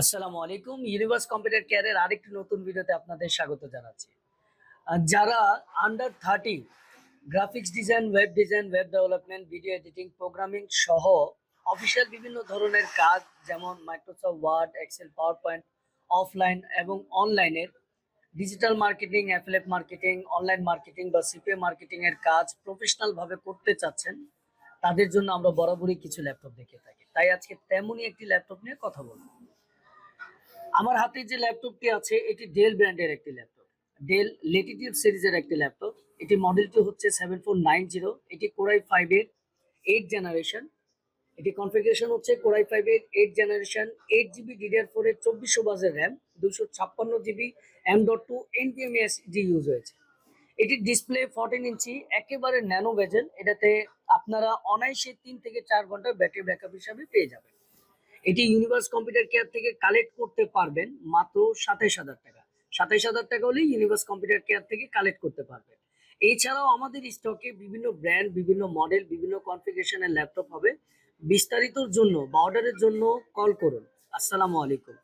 আসসালামু আলাইকুম universe computer কেয়ারের আরেকটি নতুন ভিডিওতে আপনাদের স্বাগত জানাচ্ছি। যারা under thirty graphics design web design web development video editing programming সহ অফিসিয়াল বিভিন্ন ধরনের কাজ যেমন Microsoft Word Excel PowerPoint offline এবং অনলাইনের digital marketing affiliate marketing online marketing বা সিপিএ মার্কেটিং এর কাজ প্রফেশনাল ভাবে করতে চাচ্ছেন, তাদের জন্য আমরা বরাবরই কিছু ল্যাপটপ দেখে থাকি। তাই আজকে তেমনই একটি ল্যাপটপ নিয়ে কথা বলব। আমার হাতে যে ল্যাপটপটি আছে, এটি ডেল ব্র্যান্ডের একটি ল্যাপটপ। ডেল লেটিটিভ সিরিজের একটি ল্যাপটপ। এটি মডেলটি হচ্ছে সেভেন ফোর নাইন জিরো এটি কোরাই ফাইভের এইট জেনারেশন এটি কনফিগারেশন হচ্ছে কোরাই ফাইভের eight generation eight GB DDR four এর চব্বিশশো বাজের র্যাম দুশো ছাপ্পান্ন জিবি এম ডট টু এনপিএমএস জি ইউজ হয়েছে। এটির ডিসপ্লে ফোরটিন ইঞ্চি একেবারে ন্যানো ভেজেল এটাতে আপনারা অনায়াসে তিন থেকে চার ঘণ্টা ব্যাটারি ব্যাকআপ হিসাবে পেয়ে যাবেন। এটি ইউনিভার্স কম্পিউটার কেয়ার থেকে কালেক্ট করতে পারবেন মাত্র সাতাইশ হাজার টাকা। সাতাইশ হাজার টাকা হলেই ইউনিভার্স কম্পিউটার কেয়ার থেকে কালেক্ট করতে পারবেন। এছাড়াও আমাদের স্টকে বিভিন্ন ব্র্যান্ড বিভিন্ন মডেল বিভিন্ন কনফিগারেশনের ল্যাপটপ হবে। বিস্তারিতর জন্য বা অর্ডারের জন্য কল করুন। আসসালামু আলাইকুম।